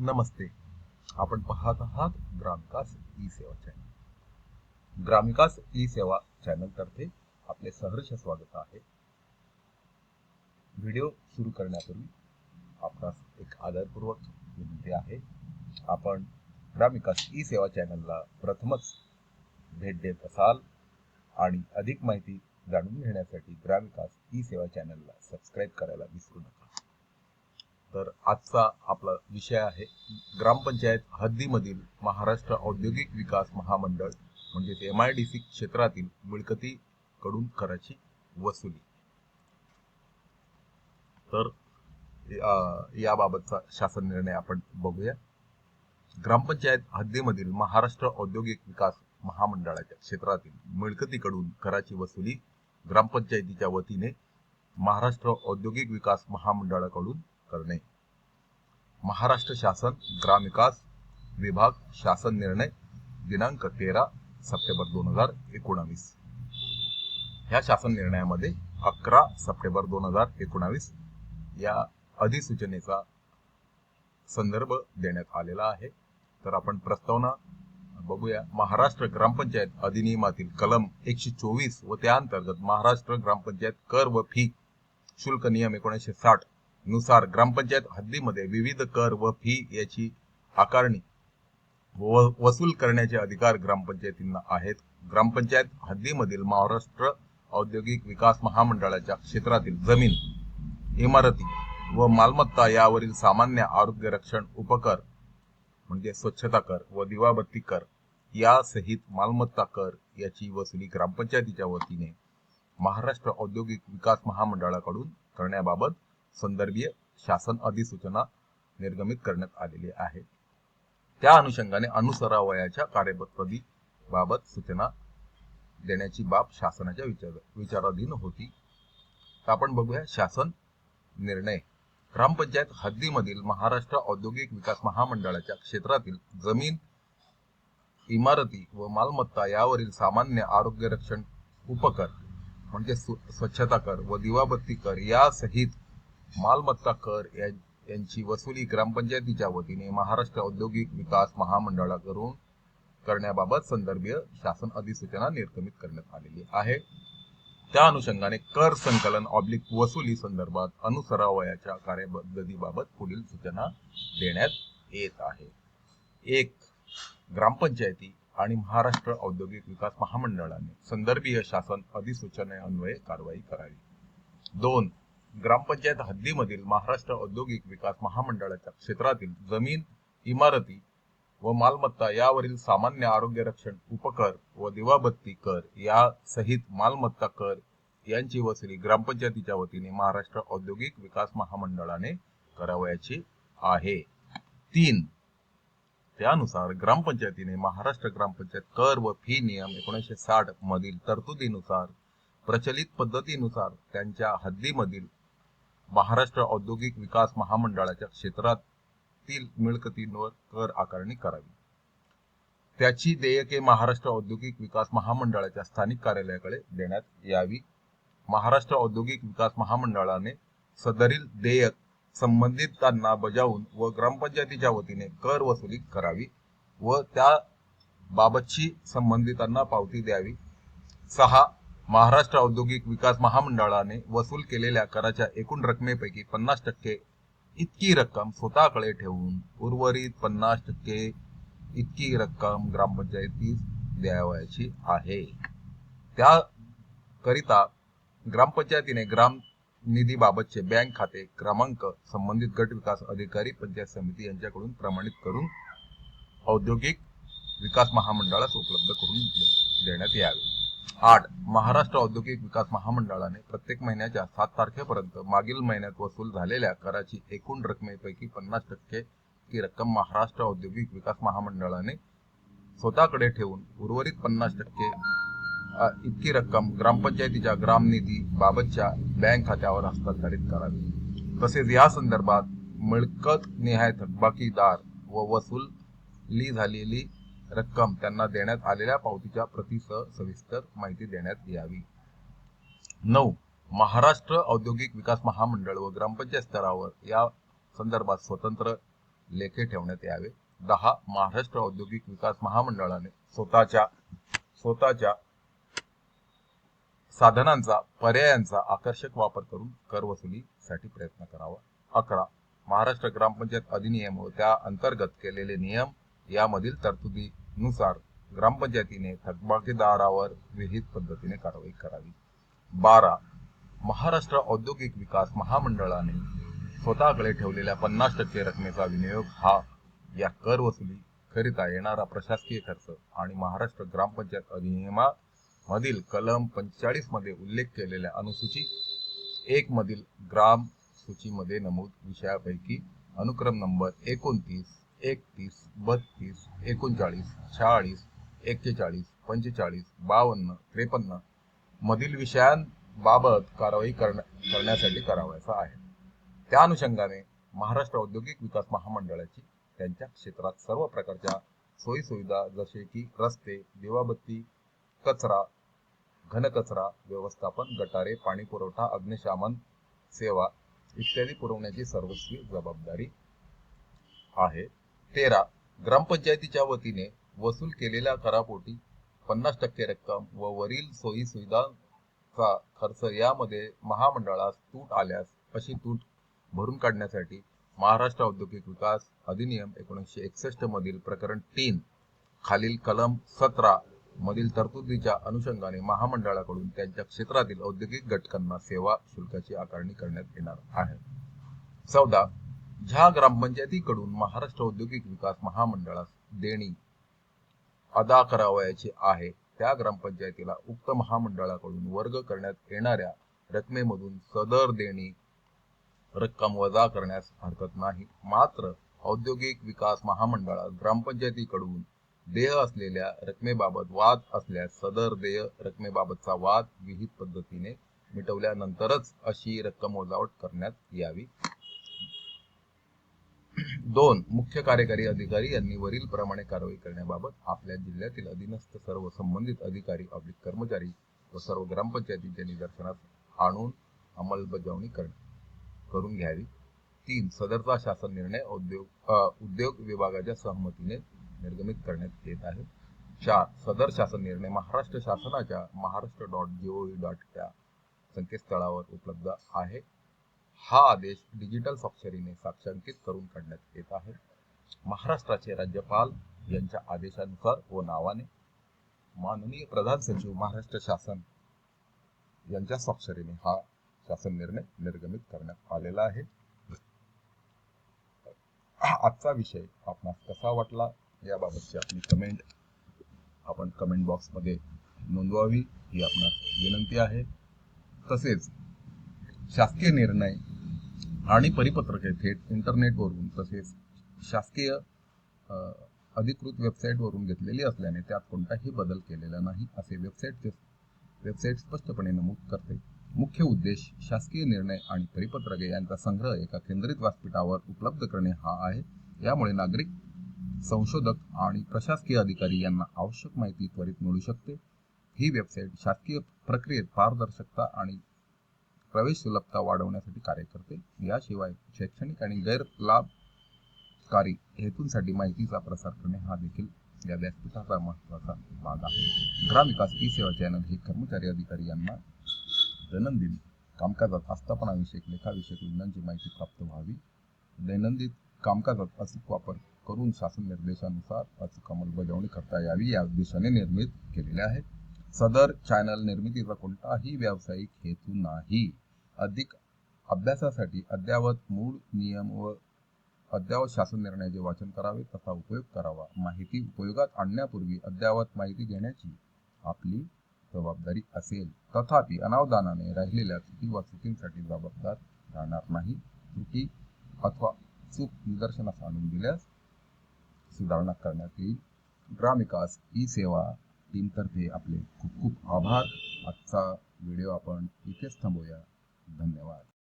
नमस्ते. आपण पाहत आहात ग्रामकास ई सेवा चॅनल ग्रामविकास ई सेवा चॅनल तर्फे आपले सहर्ष स्वागत आहे. व्हिडिओ सुरू करण्यापूर्वी आपणास एक आदरपूर्वक विनंती आहे. आपण ग्रामविकास ई सेवा चॅनलला प्रथमच भेट देत असाल आणि अधिक माहिती जाणून घेण्यासाठी ग्रामविकास ई सेवा चॅनलला सबस्क्राईब करायला विसरू नका. तर आजचा आपला विषय आहे ग्रामपंचायत हद्दीमधील महाराष्ट्र औद्योगिक विकास महामंडळ म्हणजेच एम आय डी सी क्षेत्रातील मिळकतीकडून कराची वसुली. तर याबाबतचा शासन निर्णय आपण बघूया. ग्रामपंचायत हद्दीमधील महाराष्ट्र औद्योगिक विकास महामंडळाच्या क्षेत्रातील मिळकतीकडून कराची वसुली ग्रामपंचायतीच्या वतीने महाराष्ट्र औद्योगिक विकास महामंडळाकडून करणे. महाराष्ट्र शासन ग्रामविकास विभाग शासन निर्णय दिनांक तेरा सप्टेंबर दोन हजार एकोणावीस. ह्या शासन निर्णयामध्ये अकरा सप्टेंबर दोन हजार एकोणावीस या अधिसूचनेचा संदर्भ देण्यात आलेला आहे. तर आपण प्रस्तावना बघूया. महाराष्ट्र ग्रामपंचायत अधिनियमातील कलम एकशे चोवीस व त्या अंतर्गत महाराष्ट्र ग्रामपंचायत कर व फी शुल्क नियम एकोणीसशे साठ नुसार ग्रामपंचायत हद्दीमध्ये विविध कर व फी याची आकारणी व वसूल करण्याचे अधिकार ग्रामपंचायतींना आहेत. ग्रामपंचायत हद्दीमधील महाराष्ट्र औद्योगिक विकास महामंडळाच्या क्षेत्रातील जमीन इमारती व मालमत्ता यावरील सामान्य आरोग्य रक्षण उपकर म्हणजे स्वच्छता कर व दिवाबत्ती कर यासहित मालमत्ता कर याची वसुली ग्रामपंचायतीच्या वतीने महाराष्ट्र औद्योगिक विकास महामंडळाकडून करण्याबाबत संदर्भीय शासन अधिसूचना निर्गमित करण्यात आलेली आहे. त्या अनुषंगाने अनुसरावयाच्या कार्यपद्धती बाबत सूचना देण्याची बाब शासनाच्या विचार विचाराधीन होती. आपण बघूया शासन निर्णय. ग्रामपंचायत हद्दीमधील महाराष्ट्र औद्योगिक विकास महामंडळाच्या क्षेत्रातील जमीन इमारती व मालमत्ता यावरील सामान्य आरोग्य रक्षण उपकर म्हणजे स्वच्छता कर व दिवाबत्ती कर यासहित मालमत्ता कर यांची वसुली ग्रामपंचायतीच्या वतीने महाराष्ट्र औद्योगिक विकास महामंडळाकडून करण्याबाबत संदर्भीय शासन अधिसूचना निर्गमित करण्यात आलेली आहे. त्या अनुषंगाने कर संकलन ऑब्लिक वसुली संदर्भात अनुसरावयाच्या कार्यपद्धतीबाबत पुढील सूचना देण्यात येत आहे. एक ग्रामपंचायती आणि महाराष्ट्र औद्योगिक विकास महामंडळाने संदर्भीय शासन अधिसूचनेअन्वये कारवाई करावी. दोन ग्रामपंचायत हद्दीमधील महाराष्ट्र औद्योगिक विकास महामंडळाच्या क्षेत्रातील जमीन इमारती व मालमत्ता यावरील सामान्य आरोग्य रक्षण उपकर व दिवाबत्ती कर या सहित मालमत्ता कर यांची वसुली ग्रामपंचायतीच्या वतीने महाराष्ट्र औद्योगिक विकास महामंडळाने करावयाची आहे. तीन त्यानुसार ग्रामपंचायतीने महाराष्ट्र ग्रामपंचायत कर व फी नियम एकोणीसशे साठ मधील तरतुदीनुसार प्रचलित पद्धतीनुसार त्यांच्या हद्दीमधील महाराष्ट्र औद्योगिक विकास महामंडळाच्या क्षेत्रातील मिळकतींवर कर आकारणी करावी. त्याची देयके महाराष्ट्र औद्योगिक विकास महामंडळाच्या स्थानिक कार्यालयाकडे देण्यात यावी. महाराष्ट्र औद्योगिक विकास महामंडळाने सदरील देयक संबंधितांना बजावून व ग्रामपंचायतीच्या वतीने कर वसुली करावी व त्या बाबतची संबंधितांना पावती द्यावी. सहा महाराष्ट्र औद्योगिक विकास महामंडळाने वसूल केलेल्या कराच्या एकूण रकमेपैकी पन्नास टक्के इतकी रक्कम स्वतःकडे ठेवून उर्वरित पन्नास टक्के इतकी रक्कम ग्रामपंचायतीस द्यावयाची आहे. त्याकरिता ग्रामपंचायतीने ग्राम निधीबाबतचे बँक खाते क्रमांक संबंधित गट विकास अधिकारी पंचायत समिती यांच्याकडून प्रमाणित करून औद्योगिक विकास महामंडळास उपलब्ध करून दे- देण्यात यावे. आठ महाराष्ट्र औद्योगिक विकास महामंडळाने प्रत्येक महिन्याच्या सात तारखेपर्यंत मागील महिन्यात वसूल झालेल्या कराची एकूण रकमेपैकी पन्नास टक्के ही रक्कम महाराष्ट्र औद्योगिक विकास महामंडळाने स्वतःकडे ठेवून उर्वरित पन्नास टक्के इतकी रक्कम ग्रामपंचायतीच्या ग्रामनिधी बाबतच्या बँक खात्यावर हस्तांतरित करावी. तसेच या संदर्भात मिळकत निहाय थकबाकीदार व वसूल ली झालेली रक्कम त्यांना देण्यात आलेल्या पावतीच्या प्रतीसह सविस्तर माहिती देण्यात यावी. नऊ. महाराष्ट्र औद्योगिक विकास महामंडळ व ग्रामपंचायत स्तरावर या संदर्भात स्वतंत्र लेखे ठेवण्यात यावे. दहा. महाराष्ट्र औद्योगिक विकास महामंडळाने स्वतःच्या स्वतःच्या साधनांचा पर्यायांचा आकर्षक वापर करून कर वसुलीसाठी प्रयत्न करावा. अकरा. महाराष्ट्र ग्रामपंचायत अधिनियम व त्या अंतर्गत केलेले नियम यामधील तरतुदीनुसार ग्रामपंचायतीने थकबाकीदारावर विहित पद्धतीने कारवाई करावी. बारा. महाराष्ट्र औद्योगिक विकास महामंडळाने स्वतःकडे ठेवलेल्या पन्नास टक्के रकमेचा विनियोग हा या कर वसुली करिता येणारा प्रशासकीय खर्च आणि महाराष्ट्र ग्रामपंचायत अधिनियमामधील कलम पंचेचाळीसमध्ये उल्लेख केलेल्या अनुसूची एक मधील ग्राम सूचीमध्ये नमूद विषयापैकी अनुक्रम नंबर एकोणतीस एकतीस बत्तीस एकोणचाळीस शहाळीस एक्केचाळीस पंचेचाळीस बावन्न त्रेपन्न मधील विषयांबाबत कारवाई करण्या- करण्यासाठी करावयाचा आहे. त्या अनुषंगाने महाराष्ट्र औद्योगिक विकास महामंडळाची त्यांच्या क्षेत्रात सर्व प्रकारच्या सोयीसुविधा जसे की रस्ते दिवाबत्ती कचरा घनकचरा व्यवस्थापन गटारे पाणी पुरवठा अग्निशामन सेवा इत्यादी पुरवण्याची सर्वस्वी जबाबदारी आहे. तेरा ग्रामपंचायतीच्या वतीने वसूल केलेल्या करापोटी पन्नास टक्के रक्कम व वरील सोयी सुविधांचा खर्च यामध्ये महामंडळास तूट आल्यास अशी तूट भरून काढण्यासाठी महाराष्ट्र औद्योगिक विकास अधिनियम एकोणीसशे एकसष्ट मधील प्रकरण तीन खालील कलम सतरा मधील तरतुदीच्या अनुषंगाने महामंडळाकडून त्यांच्या क्षेत्रातील औद्योगिक घटकांना सेवा शुल्काची आकारणी करण्यात येणार आहे. चौदा ज्या ग्रामपंचायतीकडून महाराष्ट्र औद्योगिक विकास महामंडळास देणी अदा करावयाची आहे. त्या ग्रामपंचायतीला उक्त महामंडळाकडून वर्ग करण्यात येणाऱ्या रकमेमधून सदर देणी रक्कम वजा करण्यास हरकत नाही. मात्र औद्योगिक विकास महामंडळात ग्रामपंचायतीकडून देय असलेल्या रकमेबाबत वाद असल्यास सदर देय रकमेबाबतचा वाद विहित पद्धतीने मिटवल्यानंतरच अशी रक्कम वजावट करण्यात यावी. दोन मुख्य कार्यकारी अधिकारी यांनी वरील प्रमाणे कारवाई करण्याबाबत आपल्या जिल्ह्यातील अधीनस्थ सर्व संबंधित अधिकारी ऑब्लिक कर्मचारी व सर्व ग्रामपंचायतींच्या निदर्शनास आणून अंमलबजावणी कर- करून घ्यावी. तीन सदरचा शासन निर्णय उद्योग उद्योग विभागाच्या सहमतीने निर्गमित करण्यात येत आहे. चार सदर शासन निर्णय महाराष्ट्र शासनाच्या महाराष्ट्र डॉट जीओव्ही डॉट या संकेतस्थळावर उपलब्ध आहे. हा आदेश डिजिटल स्वाक्षरीने साक्षांकित करून काढण्यात येत आहे. महाराष्ट्राचे राज्यपाल यांच्या आदेशानुसार व नावाने माननीय प्रधान सचिव महाराष्ट्र शासन यांच्या स्वाक्षरीने हा शासन निर्णय निर्गमित करण्यात आलेला आहे. आजचा विषय आपणास कसा वाटला याबाबतची आपली कमेंट आपण कमेंट बॉक्समध्ये नोंदवावी ही आपणास विनंती आहे. तसेच शासकीय निर्णय आणि परिपत्रके थेट इंटरनेटवरून तसेच शासकीय अधिकृत वेबसाईटवरून घेतलेली असल्याने त्यात कोणताही बदल केलेला नाही असे वेबसाईटचे वेबसाईट स्पष्टपणे नमूद करते. मुख्य उद्देश शासकीय निर्णय आणि परिपत्रके यांचा संग्रह एका केंद्रित व्यासपीठावर उपलब्ध करणे हा आहे. यामुळे नागरिक संशोधक आणि प्रशासकीय अधिकारी यांना आवश्यक माहिती त्वरित मिळू शकते. ही वेबसाईट शासकीय प्रक्रियेत पारदर्शकता आणि प्रवेश सुलभता वाढवण्यासाठी कार्य करते. याशिवाय शैक्षणिक आणि गैरलाभकारी हेतूंसाठी माहितीचा प्रसार करणे हा देखील या व्यासपीठाचा महत्त्वाचा भाग आहे. ग्रामविकास ई सेवा चॅनल हे कर्मचारी अधिकारी यांना दैनंदिन कामकाजात आस्थापनाविषयक लेखाविषयक योजनांची माहिती प्राप्त व्हावी. दैनंदिन कामकाजात अचूक वापर करून शासन निर्देशानुसार अचूक अंमलबजावणी करता यावी या उद्देशाने निर्मित केलेले आहेत. सदर चॅनल निर्मितीचा कोणताही व्यावसायिक हेतू नाही. अधिक अभ्यासासाठी अद्ययावत मूळ नियम व अद्ययावत शासन निर्णयाचे वाचन करावे तसा उपयोग करावा. माहिती उपयोगात आणण्यापूर्वी अद्ययावत माहिती घेण्याची आपली जबाबदारी असेल. तथापि अनावधानाने राहिलेल्या चुकी व चुकींसाठी जबाबदार राहणार नाही. त्रुटी अथवा चूक निदर्शनास आणून दिल्यास सुधारणा करण्यात येईल. ग्रामविकास ई सेवा टीमतर्फे आपले खूप खूप आभार. आजचा व्हिडिओ आपण इथेच थांबूया धन्यवाद.